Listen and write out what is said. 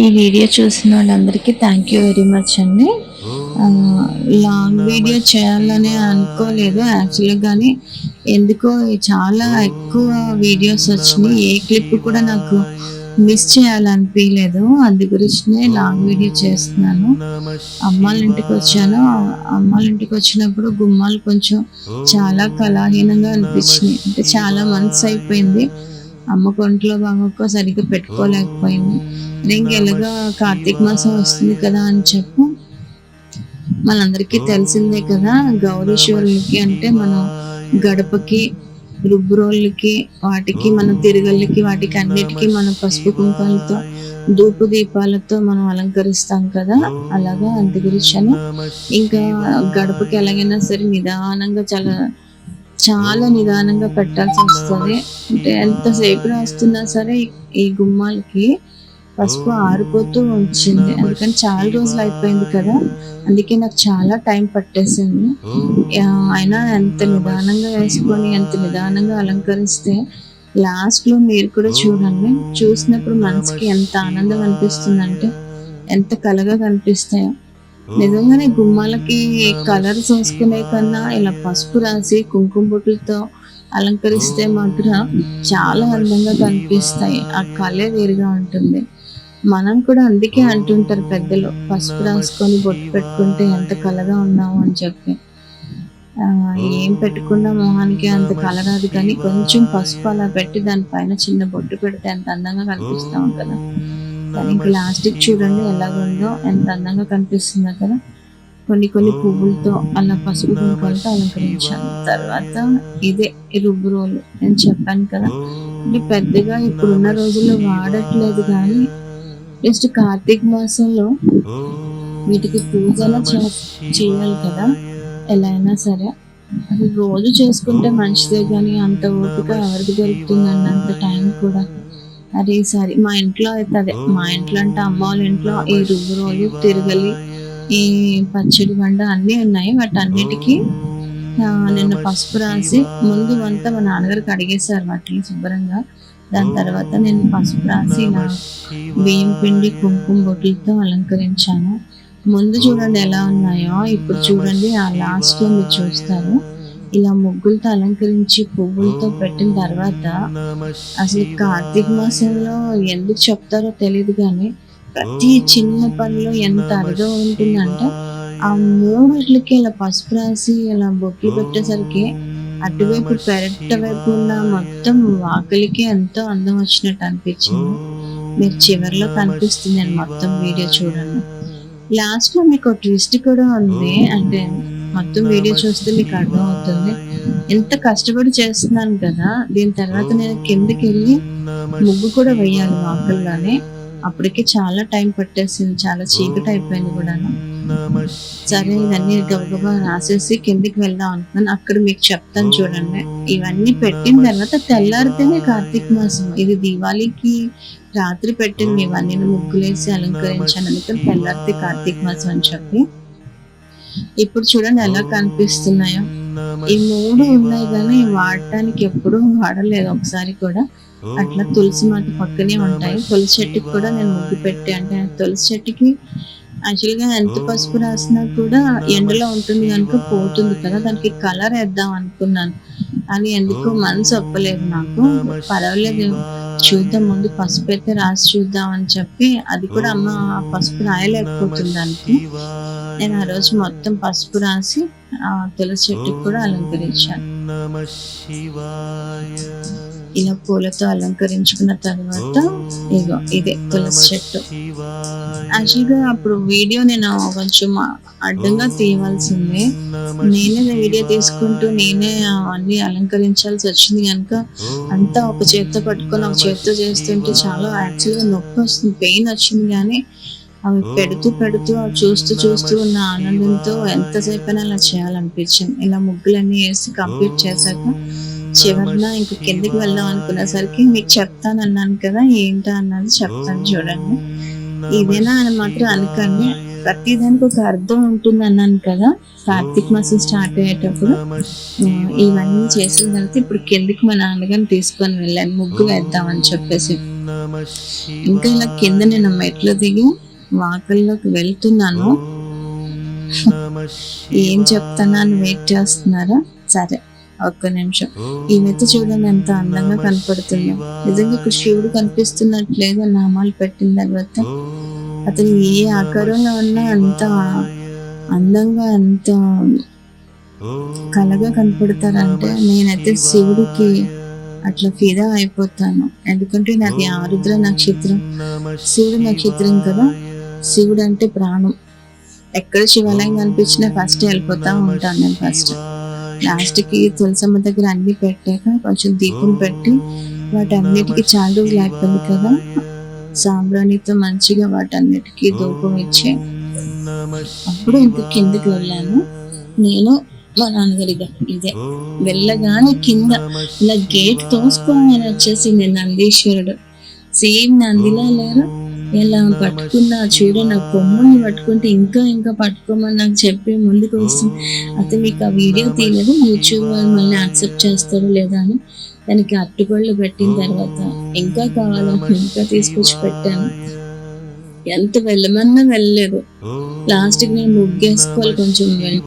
ఈ వీడియో చూసిన వాళ్ళందరికీ థ్యాంక్ యూ వెరీ మచ్ అండి. లాంగ్ వీడియో చేయాలని అనుకోలేదు యాక్చువల్గా కానీ ఎందుకో చాలా ఎక్కువ వీడియోస్ వచ్చినాయి. ఏ క్లిప్ కూడా నాకు మిస్ చేయాలనిపించలేదు అందు గురించినే లాంగ్ వీడియో చేస్తున్నాను. అమ్మాళ్ళ ఇంటికి వచ్చాను. అమ్మాళ్ళ ఇంటికి వచ్చినప్పుడు గుమ్మాలు కొంచెం చాలా కళాహీనంగా అనిపించినాయి. అంటే చాలా మంత్స్ అయిపోయింది. అమ్మ కొంట్లో బాగోక సరిగ్గా పెట్టుకోలేకపోయింది ఇంకెలాగా కార్తీక మాసం వస్తుంది కదా అని చెప్పు. మనందరికీ తెలిసిందే కదా గౌరీ శివులకి అంటే మనం గడపకి రుబ్బురోళ్ళకి వాటికి మన తిరగళ్ళకి వాటికి అన్నిటికీ మనం పసుపు కుంకాలతో ధూపు దీపాలతో మనం అలంకరిస్తాం కదా. అలాగా అందు అని. ఇంకా గడపకి ఎలాగైనా సరే నిదానంగా చాలా చాలా నిదానంగా పెట్టాల్సి వస్తుంది. అంటే ఎంతసేపు రాస్తున్నా సరే ఈ గుమ్మాలకి పసుపు ఆరిపోతూ వచ్చింది. అందుకని చాలా రోజులు అయిపోయింది కదా. అందుకే నాకు చాలా టైం పట్టేసింది. అయినా ఎంత నిదానంగా వేసుకొని ఎంత నిదానంగా అలంకరిస్తే లాస్ట్లో మీరు కూడా చూడండి. చూసినప్పుడు మనసుకి ఎంత ఆనందం అనిపిస్తుంది అంటే ఎంత కలగా కనిపిస్తాయో. నిజంగానే గుమ్మాలకి కలర్స్ వేసుకునే కన్నా ఇలా పసుపు రాసి కుంకుమ బొట్టులతో అలంకరిస్తే మాత్రం చాలా అందంగా కనిపిస్తాయి. ఆ కళే వేరుగా ఉంటుంది. మనం కూడా అందుకే అంటుంటారు పెద్దలు పసుపు రాసుకొని బొట్టు పెట్టుకుంటే ఎంత కలగా ఉన్నాము అని చెప్పి. ఆ, ఏం పెట్టుకున్నా మొహానికి అంత కలరాదు కానీ కొంచెం పసుపు అలా పెట్టి దానిపైన చిన్న బొట్టు పెడితే ఎంత అందంగా కనిపిస్తూ కదా కానీ ఇంకా లాస్టిక్ చూడండి ఎలాగుందో. ఎంత అందంగా కనిపిస్తుందో కదా. కొన్ని కొన్ని పువ్వులతో అలా పసుపు కుంకాలతో అలంకరించాను తర్వాత ఇదే రుబ్బు రోలు. నేను చెప్పాను కదా. అంటే పెద్దగా ఇప్పుడున్న రోజుల్లో వాడట్లేదు కానీ జస్ట్ కార్తీక మాసంలో వీటికి పూజ చేయాలి కదా. ఎలా అయినా సరే. అది రోజు చేసుకుంటే మంచిదే కానీ అంత ఓపిక ఎవరికి దొరుకుతుంది అన్నంత టైం కూడా అరే సరే మా ఇంట్లో అయితే అదే. మా ఇంట్లో అంటే అమ్మ వాళ్ళ ఇంట్లో ఈ రుబ్బు రోజు తిరగలి ఈ పచ్చడి బండ అన్నీ ఉన్నాయి. వాటి అన్నిటికీ నిన్న పసుపు రాసి ముందు అంతా మా నాన్నగారికి అడిగేశారు వాటిని శుభ్రంగా. దాని తర్వాత నేను పసుపు రాసి ఇలా బియ్యం పిండి కుంకుమ బొట్లతో అలంకరించాను. ముందు చూడండి ఎలా ఉన్నాయో ఇప్పుడు చూడండి ఆ లాస్ట్లో మీరు చూస్తారు. ఇలా ముగ్గులతో అలంకరించి పువ్వులతో పెట్టిన తర్వాత అసలు కార్తీక మాసంలో ఎందుకు చెప్తారో తెలియదు కానీ ప్రతి చిన్న పనిలో ఎంత అరుగా ఉంటుందంటే ఆ మూడిట్లకి ఇలా పసుపు రాసి ఇలా బొక్కి పెట్టేసరికి అటువైపు పెరట వైపు ఉన్న మొత్తం వాకిలికి ఎంతో అందం వచ్చినట్టు అనిపించింది. మీరు చివరిలో కనిపిస్తుంది. నేను మొత్తం వీడియో చూడండి. లాస్ట్లో మీకు ట్విస్ట్ కూడా ఉంది. అంటే మొత్తం వీడియో చూస్తే మీకు అర్థమవుతుంది. ఎంత కష్టపడి చేస్తున్నాను కదా దీని తర్వాత నేను కిందకి వెళ్ళి ముగ్గు కూడా వేయాలి వాకల్లోనే అప్పటికే చాలా టైం పట్టేసింది చాలా చీకటి అయిపోయింది కూడాను. సరే ఇవన్నీ గబగబా రాసేసి కిందికి వెళ్దాం అనుకున్నాను. అక్కడ మీకు చెప్తాను చూడండి. ఇవన్నీ పెట్టిన తర్వాత తెల్లారితేనే కార్తీక మాసం. ఇది దీవాళికి రాత్రి పెట్టింది. ఇవన్నీ ముగ్గులేసి అలంకరించాను. అందుకని తెల్లారితే కార్తీక మాసం అని చెప్పి. ఇప్పుడు చూడండి ఎలా కనిపిస్తున్నాయో. ఈ మూడు ఉన్నాయి కానీ వాడటానికి ఎప్పుడూ వాడలేదు ఒకసారి కూడా. అట్లా తులసి మాత పక్కనే ఉంటాయి. తులసి చెట్టుకి కూడా నేను ముగ్గు పెట్టి. అంటే తులసి చెట్టుకి యాక్చువల్గా ఎంత పసుపు రాసినా కూడా ఎండలో ఉంటుంది కనుక పోతుంది కదా. దానికి కలర్ వేద్దాం అనుకున్నాను. అని ఎందుకో మనసు ఒప్పలేదు నాకు. పర్వాలేదు. చూద్దాం ముందు పసుపు అయితే రాసి చూద్దాం అని చెప్పి అది కూడా అమ్మ పసుపు రాయలేకపోతుంది దానికి నేను ఆ రోజు మొత్తం పసుపు రాసి ఆ తులసి చెట్టుకి కూడా అలంకరించాను. ఇలా పూలతో అలంకరించుకున్న తర్వాత ఇగో ఇదే తులసి చెట్టు. యాక్చువల్గా అప్పుడు వీడియో నేను కొంచెం అడ్డంగా తీయవలసిందే. నేనే వీడియో తీసుకుంటూ నేనే అవన్నీ అలంకరించాల్సి వచ్చింది కనుక అంతా ఒక చేత్తో పట్టుకొని ఒక చేత్తో చేస్తుంటే చాలా యాక్చువల్గా నొప్పి వస్తుంది పెయిన్ వచ్చింది కానీ అవి పెడుతూ పెడుతూ చూస్తూ చూస్తూ ఉన్న ఆనందంతో ఎంతసేపు అయినా అలా చేయాలనిపించింది. ఇలా ముగ్గులన్నీ వేసి కంప్లీట్ చేశాక చివరిన ఇంక కిందకి వెళ్దాం అనుకునేసరికి మీకు చెప్తాను అన్నాను కదా ఏంటో అన్నది చెప్తాను చూడండి. ఇదేనా అని మాత్రం అనకండి. ప్రతి దానికి ఒక అర్థం ఉంటుంది అన్నాను కదా కార్తీక మాసం స్టార్ట్ అయ్యేటప్పుడు. ఇవన్నీ చేసిన తర్వాత ఇప్పుడు కిందకి మా నాన్నగారిని తీసుకొని వెళ్ళాను ముగ్గు వేద్దామని చెప్పేసి. ఇంకా ఇలా కింద నేను మెట్లు దిగి వాకల్లోకి వెళ్తున్నాను. ఏం చెప్తానా అని వెయిట్ చేస్తున్నారా? సరే ఒక్క నిమిషం. ఈ మెత్త చూడండి ఎంత అందంగా కనపడుతుందో. నిజంగా ఇక్కడ శివుడు కనిపిస్తున్నట్లేదు నామాలు పెట్టిన తర్వాత అతను ఏ ఆకారంలో ఉన్నా అంత అందంగా అంత కలగా కనపడతారంటే నేనైతే శివుడికి అట్లా ఫిదా అయిపోతాను. ఎందుకంటే నాది ఆరుద్ర నక్షత్రం. శివుడు నక్షత్రం కదా. శివుడు అంటే ప్రాణం. ఎక్కడ శివాలయం కనిపించినా ఫస్ట్ వెళ్ళిపోతా ఉంటాను నేను ఫస్ట్ లాస్ట్కి తులసమ్మ దగ్గర అన్ని పెట్టాక కొంచెం దీపం పెట్టి వాటన్నిటికీ చాలా రోజులు అయిపోయింది కదా. సాంబ్రాణితో మంచిగా వాటన్నిటికీ దూపం ఇచ్చి అప్పుడు ఇంక కిందకి వెళ్ళాను. నేను మా నాన్నగారిగా ఇదే. వెళ్ళగానే కింద ఇలా గేట్ తోసుకోవాలని వచ్చేసింది నందీశ్వరుడు. సేమ్ నందిలా లేరు ఇలా పట్టుకున్న చూడ నా కొమ్ముని పట్టుకుంటే ఇంకా ఇంకా పట్టుకోమని నాకు చెప్పి ముందుకు వస్తుంది. అయితే మీకు ఆ వీడియో తీయలేదు. యూట్యూబ్ వాళ్ళు మళ్ళీ యాక్సెప్ట్ చేస్తారో లేదా అని దానికి అట్టుకొళ్ళు పెట్టిన తర్వాత ఇంకా కావాలని ఇంకా తీసుకొచ్చి పెట్టాను. ఎంత వెళ్ళమన్నా వెళ్ళలేదు. లాస్ట్కి నేను ముగ్గేసుకోవాలి కొంచెం వెళ్-